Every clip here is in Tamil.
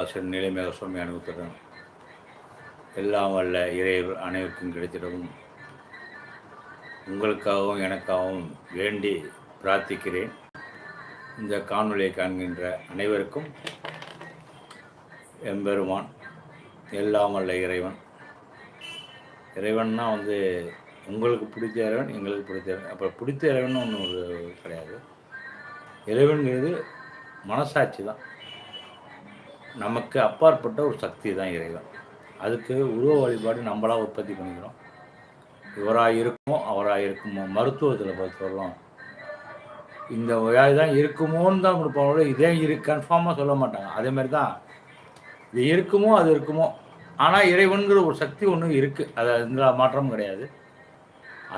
ஆசிரியர் நிலைமையாக சுவாமி அனுபவத்துடன் எல்லாம் வல்ல இறைவர் அனைவருக்கும் கிடைத்திடவும் உங்களுக்காகவும் எனக்காகவும் வேண்டி பிரார்த்திக்கிறேன். இந்த காணொலியை காண்கின்ற அனைவருக்கும் எம்பெருமான் எல்லாம் வல்ல இறைவன். இறைவன்னா வந்து உங்களுக்கு பிடித்த இறைவன் எங்களுக்கு பிடித்த இறைவன். அப்போ பிடித்த இறைவன் ஒன்று ஒரு கிடையாது. இறைவன்கிறது மனசாட்சி தான். நமக்கு அப்பாற்பட்ட ஒரு சக்தி தான் இறைவன். அதுக்கு உருவ வழிபாடு நம்மளாக உற்பத்தி பண்ணிக்கிறோம். இவராக இருக்குமோ அவராக இருக்குமோ மருத்துவத்தில் பொறுத்தவரைக்கும் இந்த வியாதி தான் இருக்குமோன்னு தான் கொடுப்பாங்களோ இதே இரு கன்ஃபார்மாக சொல்ல மாட்டாங்க. அதே மாதிரி தான் இது இருக்குமோ அது இருக்குமோ ஆனால் இறைவன்கிற ஒரு சக்தி ஒன்று இருக்குது அது எந்த மாற்றமும் கிடையாது.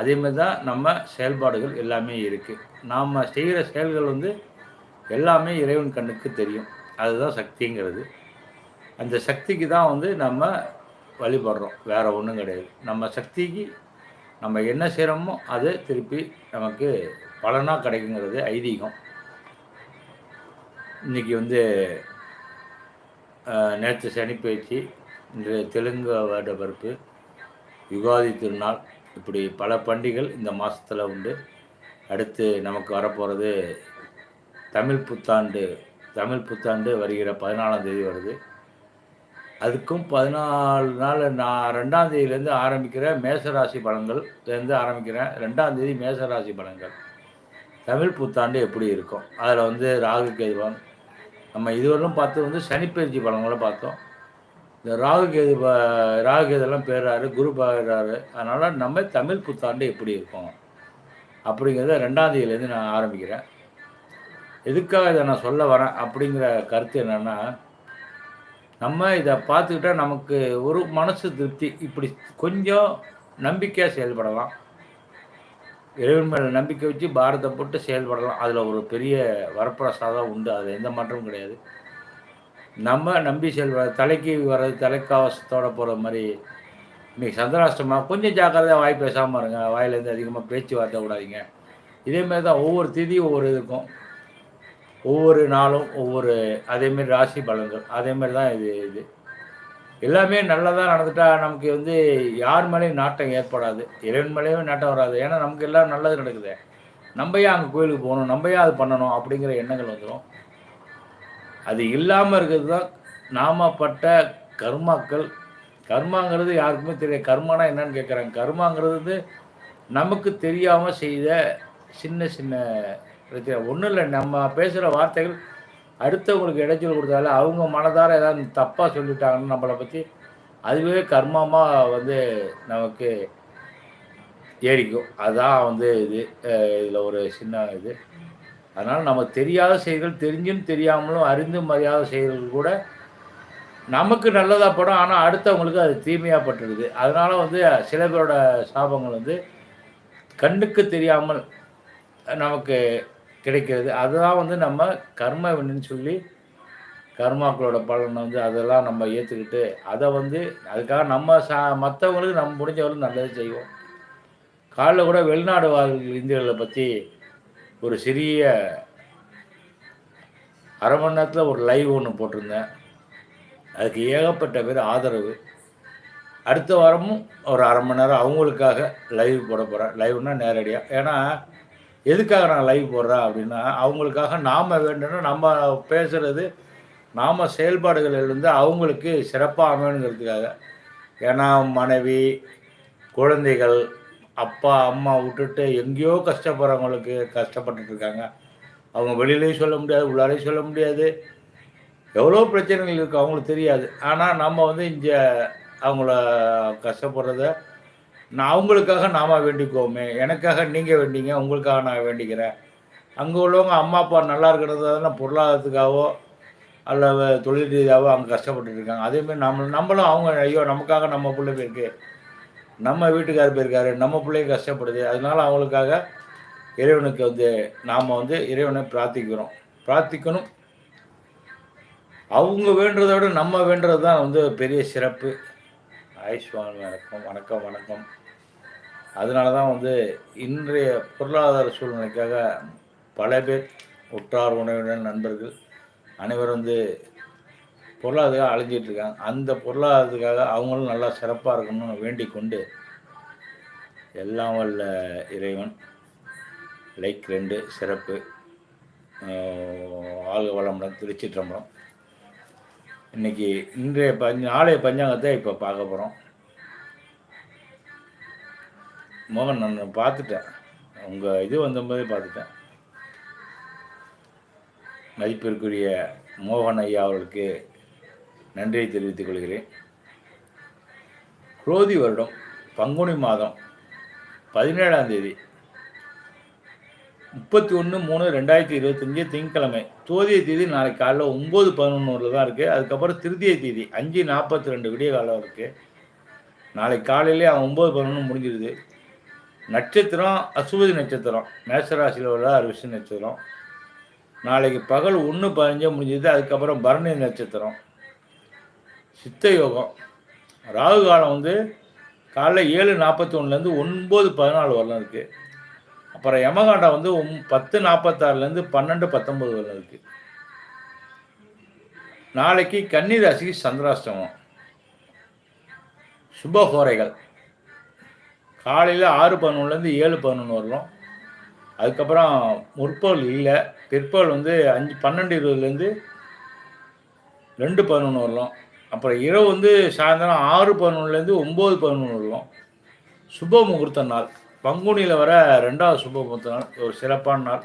அதேமாதிரி தான் நம்ம செயல்பாடுகள் எல்லாமே இருக்குது நாம் செய்கிற செயல்கள் வந்து எல்லாமே இறைவன் கண்ணுக்கு தெரியும். அதுதான் சக்திங்கிறது. அந்த சக்திக்கு தான் வந்து நம்ம வழிபடுறோம். வேறு ஒன்றும் கிடையாது. நம்ம சக்திக்கு நம்ம என்ன செய்கிறோமோ அது திருப்பி நமக்கு பலனாக கிடைக்குங்கிறது ஐதீகம். இன்னைக்கு வந்து நேற்று சனிப்பயிற்சி இன்று தெலுங்கு வருட பருப்பு யுகாதி திருநாள் இப்படி பல பண்டிகைகள் இந்த மாதத்தில் உண்டு. அடுத்து நமக்கு வரப்போகிறது தமிழ் புத்தாண்டு தமிழ் புத்தாண்டு வருகிற பதினாலாம் தேதி வருது. அதுக்கும் பதினாலு நாள் நான் ரெண்டாம் தேதியிலேருந்து ஆரம்பிக்கிற மேசராசி பலன்கள்லேருந்து ஆரம்பிக்கிறேன் ரெண்டாம் தேதி மேசராசி பலன்கள். தமிழ் புத்தாண்டு எப்படி இருக்கும்? அதில் வந்து ராகு கேதுவான் நம்ம இதுவரையும் பார்த்து வந்து சனிப்பயிற்சி பலன்களை பார்த்தோம். இந்த ராகு கேது ராகு கேதெல்லாம் பேர்றாரு குரு பாடுறாரு அதனால் நம்ம தமிழ் புத்தாண்டு எப்படி இருக்கும்? அப்படிங்கிறத ரெண்டாம் தேதியிலேருந்து நான் ஆரம்பிக்கிறேன். எதுக்காக இதை நான் சொல்ல வரேன் அப்படிங்கிற கருத்து என்னென்னா நம்ம இதை பார்த்துக்கிட்டா நமக்கு ஒரு மனசு திருப்தி. இப்படி கொஞ்சம் நம்பிக்கையாக செயல்படலாம். இறைவன் மேலே நம்பிக்கை வச்சு பாரத்தை போட்டு செயல்படலாம். அதில் ஒரு பெரிய வரப்பிரசாதம் உண்டு. அதில் எந்த மாற்றமும் கிடையாது. நம்ம நம்பி செயல்பட தலைக்கு வர்றது தலைக்காவசத்தோட போகிற மாதிரி இன்றைக்கி சந்திராஷ்டமாக கொஞ்சம் ஜாக்கிரதையாக வாய் பேசாமல் இருங்க. வாயிலேருந்து அதிகமாக பேச்சு வார்த்தை விடாதீங்க. இதேமாரி தான் ஒவ்வொரு திதியும் ஒவ்வொரு இதுக்கும். ஒவ்வொரு நாளும் ஒவ்வொரு அதேமாரி ராசி பலன்கள் அதேமாரி தான் இது இது. எல்லாமே நல்லதாக நடந்துட்டா நமக்கு வந்து யார் மேலேயும் நாட்டம் ஏற்படாது. இறைவன் மேலேயும் நாட்டம் வராது. ஏன்னா நமக்கு எல்லாம் நல்லது நடக்குது. நம்ம ஏன் அங்கே கோயிலுக்கு போகணும்? நம்ம ஏன் அது பண்ணணும்? அப்படிங்கிற எண்ணங்கள் வந்துடும் அது இல்லாமல் இருக்கிறது தான் நாம பட்ட கர்மாக்கள். கர்மாங்கிறது யாருக்குமே தெரியாது. கர்மானா என்னன்னு கேட்குறாங்க. கர்மாங்கிறது நமக்கு தெரியாமல் செய்த சின்ன சின்ன பிரச்சனை ஒன்றும் இல்லை நம்ம பேசுகிற வார்த்தைகள் அடுத்தவங்களுக்கு இடைச்சல் கொடுத்தால அவங்க மனதார ஏதாவது தப்பாக சொல்லிட்டாங்கன்னு நம்மளை பற்றி அதுவே கர்மமாக வந்து நமக்கு ஏறிக்கும். அதான் வந்து இது இதில் ஒரு சின்ன இது. அதனால் நம்ம தெரியாத செயல்கள் தெரிஞ்சும் தெரியாமலும் அறிந்தும் அறியாத செயல்கள் கூட நமக்கு நல்லதாக படும். ஆனால் அடுத்தவங்களுக்கு அது தீமையாக பட்டுடுது அதனால் வந்து சில பேரோட சாபங்கள் வந்து கண்ணுக்கு தெரியாமல் நமக்கு கிடைக்கிறது. அதுதான் வந்து நம்ம கர்ம வினைன்னு சொல்லி கர்மாக்களோட பலனை வந்து அதெல்லாம் நம்ம ஏற்றுக்கிட்டு அதை வந்து அதுக்காக நம்ம சா மற்றவங்களுக்கு நம்ம முடிஞ்சவர்களும் நல்லது செய்வோம். காலைல கூட வெளிநாடு வாழ் இந்தியர்களை பற்றி ஒரு சிறிய அரை மணி நேரத்தில் ஒரு லைவ் ஒன்று போட்டிருந்தேன். அதுக்கு ஏகப்பட்ட பேர் ஆதரவு. அடுத்த வாரமும் ஒரு அரை மணி நேரம் அவங்களுக்காக லைவ் போட போகிறேன் லைவ்னால் நேரடியாக ஏன்னா எதுக்காக நான் லைவ் போடுறேன் அப்படின்னா அவங்களுக்காக நாம் வேண்டும்னா நம்ம பேசுகிறது நாம் செயல்பாடுகளிலிருந்து அவங்களுக்கு சிறப்பாக அமையணுங்கிறதுக்காக. ஏன்னா மனைவி குழந்தைகள் அப்பா அம்மா விட்டுட்டு எங்கேயோ கஷ்டப்படுறவங்களுக்கு கஷ்டப்பட்டுட்டு இருக்காங்க அவங்க வெளியிலையும் சொல்ல முடியாது உள்ளாரையும் சொல்ல முடியாது. எவ்வளோ பிரச்சனைகள் இருக்குது அவங்களுக்கு தெரியாது. ஆனால் நம்ம வந்து இங்கே அவங்கள கஷ்டப்படுறத நான் அவங்களுக்காக நாம வேண்டிக்குவோமே எனக்காக நீங்கள் வேண்டிங்க உங்களுக்காக நான் வேண்டிக்கிறேன். அங்கே உள்ளவங்க அம்மா அப்பா நல்லா இருக்கிறது பொருளாதாரத்துக்காகவோ அல்ல தொழில் ரீதியாகவோ அங்கே கஷ்டப்பட்டு இருக்காங்க. அதேமாதிரி நம்ம நம்மளும் அவங்க ஐயோ நமக்காக நம்ம பிள்ளை போயிருக்கு. நம்ம வீட்டுக்காரர் போயிருக்காரு நம்ம பிள்ளைங்க கஷ்டப்படுது. அதனால அவங்களுக்காக இறைவனுக்கு வந்து நாம் வந்து இறைவனை பிரார்த்திக்கிறோம். பிரார்த்திக்கணும். அவங்க வேண்டுறதை விட நம்ம வேண்டுறது தான் வந்து பெரிய சிறப்பு. ஆயுஷ்மான் வணக்கம் வணக்கம் வணக்கம். அதனால தான் வந்து இன்றைய பொருளாதார சூழ்நிலைக்காக பல பேர் உற்றார் உணவினர் நண்பர்கள் அனைவரும் வந்து பொருளாதாரம் அழிஞ்சிட்டு இருக்காங்க. அந்த பொருளாதாரத்துக்காக அவங்களும் நல்லா சிறப்பாக இருக்கணும்னு வேண்டிக் கொண்டு எல்லாம் வல்ல இறைவன் லைக் ரெண்டு சிறப்பு ஆஹ் வாழ்க வளமுடன் திருச்சிற்றம்பலம். இன்னைக்கு இன்றைய பஞ்ச நாளைய பஞ்சாங்கத்தை இப்போ பார்க்க போகிறோம் மோகன் நான் பார்த்துட்டேன். உங்கள் இது வந்தபோதே பார்த்துட்டேன். மதிப்பிற்குரிய மோகன் ஐயா அவர்களுக்கு நன்றியை தெரிவித்துக் கொள்கிறேன். குரோதி வருடம் பங்குனி மாதம் பதினேழாம் தேதி முப்பத்தி ஒன்று மூணு ரெண்டாயிரத்தி இருபத்தஞ்சு திங்கக்கிழமை தோதிய தேதி நாளைக்கு காலைல ஒம்பது பதினொன்றில் தான் இருக்குது அதுக்கப்புறம் திருதிய தேதி அஞ்சு நாற்பத்தி ரெண்டு விடிய காலம் இருக்குது நாளைக்கு காலையிலே அவன் ஒம்பது பதினொன்று முடிஞ்சிருது. நட்சத்திரம் அசுவதி நட்சத்திரம். மேசராசியில் உள்ள அரிசி நட்சத்திரம். நாளைக்கு பகல் ஒன்று பதினஞ்சே முடிஞ்சது அதுக்கப்புறம் பரணி நட்சத்திரம். சித்த யோகம். ராகு காலம் வந்து காலைல ஏழு நாற்பத்தி ஒன்றுலேருந்து ஒன்பது பதினாலு வரலாம் இருக்குது அப்புறம் யமகாண்டம் வந்து ஒம் பத்து நாற்பத்தாறுலேருந்து பன்னெண்டு பத்தொம்பது வரலாம் இருக்குது நாளைக்கு கன்னி ராசிக்கு சந்திராஷ்டமம். சுபஹோரைகள் காலையில் ஆறு பதினொன்றுலேருந்து ஏழு பதினொன்று வரலாம். அதுக்கப்புறம் முற்பகல் இல்லை. பிற்பகல் வந்து அஞ்சு பன்னெண்டு இருபதுலேருந்து ரெண்டு பதினொன்று வரலாம். அப்புறம் இரவு வந்து சாயந்தரம் ஆறு பதினொன்றுலேருந்து ஒம்பது பதினொன்று வரலாம். சுப முகூர்த்த நாள். பங்குனியில் வர ரெண்டாவது சுப முகூர்த்த நாள். ஒரு சிறப்பான நாள்.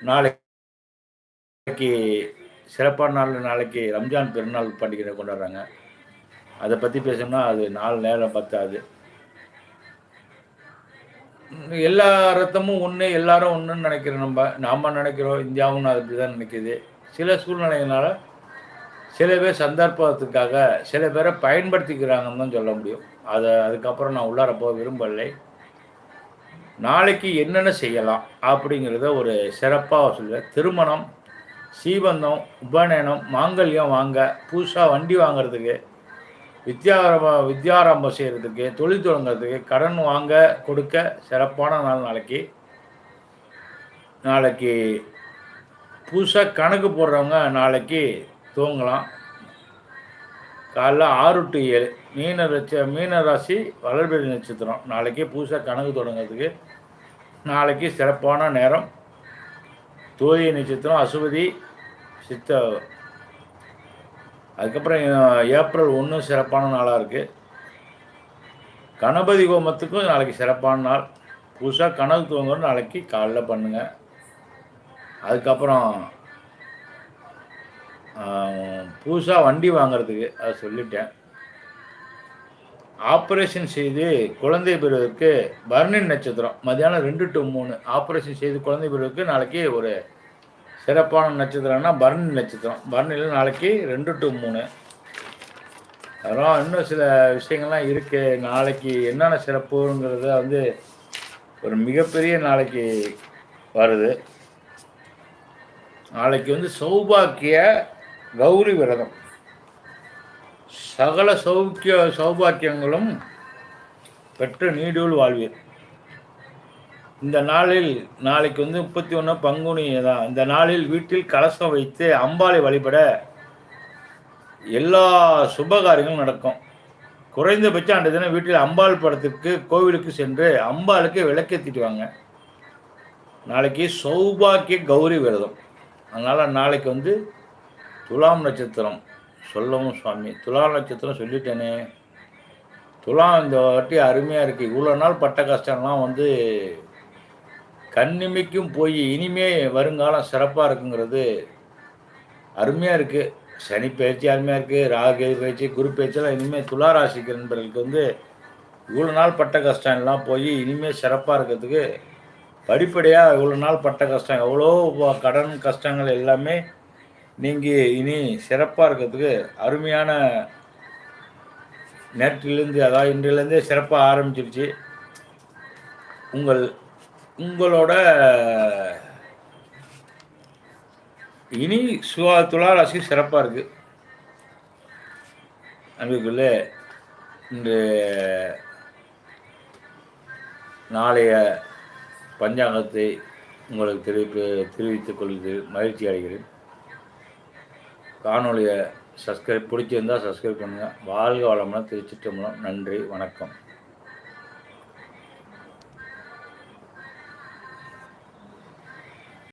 நாளைக்கு சிறப்பான நாள் நாளைக்கு ரம்ஜான் பெருநாள் பண்டிகை கொண்டாடுறாங்க. அதை பற்றி பேசணும்னா அது நாலு நேரம் பத்தாது. எல்லா ரத்தமும் ஒன்று எல்லாரும் ஒன்றுன்னு நினைக்கிறோம் நம்ம. நாம் நினைக்கிறோம் இந்தியாவும் அது அப்படி தான் நினைக்குது. சில சூழ்நிலைகளால் சில பேர் சந்தர்ப்பத்துக்காக சில பேரை பயன்படுத்திக்கிறாங்கன்னு தான் சொல்ல முடியும். அதை அதுக்கப்புறம் நான் உள்ளார போக விரும்பலை நாளைக்கு என்னென்ன செய்யலாம் அப்படிங்கிறத ஒரு சிறப்பாக சொல்லுவேன். திருமணம் சீபந்தம் உபநயனம் மாங்கல்யம் வாங்க புதுசாக வண்டி வாங்குறதுக்கு வித்யாரம்ப வித்யாரம்பம் செய்கிறதுக்கு தொழில் தொடங்குறதுக்கு கடன் வாங்க கொடுக்க சிறப்பான நாள் நாளைக்கு. நாளைக்கு புதுசாக கணக்கு போடுறவங்க நாளைக்கு தூங்கலாம். காலைல ஆறு டு ஏழு. மீன ரச்ச மீன ராசி வளர்பெறி நட்சத்திரம். நாளைக்கு புதுசாக கணக்கு தொடங்குறதுக்கு நாளைக்கு சிறப்பான நேரம். தோழி நட்சத்திரம் அசுபதி சித்த அதுக்கப்புறம் ஏப்ரல் ஒன்று சிறப்பான நாளாக இருக்குது கணபதி ஹோமத்துக்கும் நாளைக்கு சிறப்பான நாள். புதுசாக கனவு துவங்குற நாளைக்கு காலைல பண்ணுங்கள் அதுக்கப்புறம் புதுசாக வண்டி வாங்குறதுக்கு அதை சொல்லிட்டேன். ஆப்ரேஷன் செய்து குழந்தை பெறுவதற்கு பர்ணின் நட்சத்திரம். மதியானம் ரெண்டு டு மூணு. ஆப்ரேஷன் செய்து குழந்தை பெறுவதற்கு நாளைக்கு ஒரு சிறப்பான நட்சத்திரம்னா பரணி நட்சத்திரம். பரணியில் நாளைக்கு ரெண்டு டு மூணு. அதெல்லாம் இன்னும் சில விஷயங்கள்லாம் இருக்குது நாளைக்கு என்னென்ன சிறப்புங்கிறத வந்து ஒரு மிகப்பெரிய நாளைக்கு வருது. நாளைக்கு வந்து சௌபாக்கிய கௌரி விரதம். சகல சௌக்கிய சௌபாக்கியங்களும் பெற்று நீடூல் வாழ்வீர். இந்த நாளில் நாளைக்கு வந்து முப்பத்தி ஒன்று பங்குனி தான் இந்த நாளில் வீட்டில் கலசம் வைத்து அம்பாளை வழிபட எல்லா சுபகாரியங்களும் நடக்கும். குறைந்தபட்சம் அந்த தினம் வீட்டில் அம்பாள் படத்துக்கு கோவிலுக்கு சென்று அம்பாளுக்கு விளக்கேற்றிட்டு வாங்க நாளைக்கு சௌபாக்கிய கௌரி விரதம். அதனால் நாளைக்கு வந்து துலாம் நட்சத்திரம் சொல்லவும் சுவாமி. துலாம் நட்சத்திரம் சொல்லிட்டேனே. துலாம் இந்த வாட்டி அருமையாக இருக்குது இவ்வளோ நாள் பட்ட கஷ்டம்லாம் வந்து கண்ணிமைக்கும் போய் இனிமே வருங்காலம் சிறப்பாக இருக்குங்கிறது அருமையாக இருக்குது சனி பயிற்சி அருமையாக இருக்குது ராகு பயிற்சி குரு பயிற்சியெல்லாம் இனிமேல் துளாராசிக்கு நண்பர்களுக்கு வந்து இவ்வளோ நாள் பட்ட கஷ்டம் எல்லாம் போய் இனிமேல் சிறப்பாக இருக்கிறதுக்கு படிப்படியாக இவ்வளோ நாள் பட்ட கஷ்டம் எவ்வளோ கடன் கஷ்டங்கள் எல்லாமே நீங்கள் இனி சிறப்பாக இருக்கிறதுக்கு அருமையான நேற்றிலிருந்து அதாவது இன்றிலேருந்தே சிறப்பாக ஆரம்பிச்சிருச்சு. உங்கள் உங்களோட இனி சுவா துளாராசி சிறப்பாக இருக்கு. அன்புக்குள்ளே இன்று நாளைய பஞ்சாங்கத்தை உங்களுக்கு தெரிவிப்பு தெரிவித்துக் கொள்வது மகிழ்ச்சி அடைகிறேன். காணொலியை சப்ஸ்கிரைப் பிடிச்சிருந்தால் சப்ஸ்கிரைப் பண்ணுங்கள் வாழ்க வளமுடன் திருச்சிட்டம்பலம் நன்றி வணக்கம்.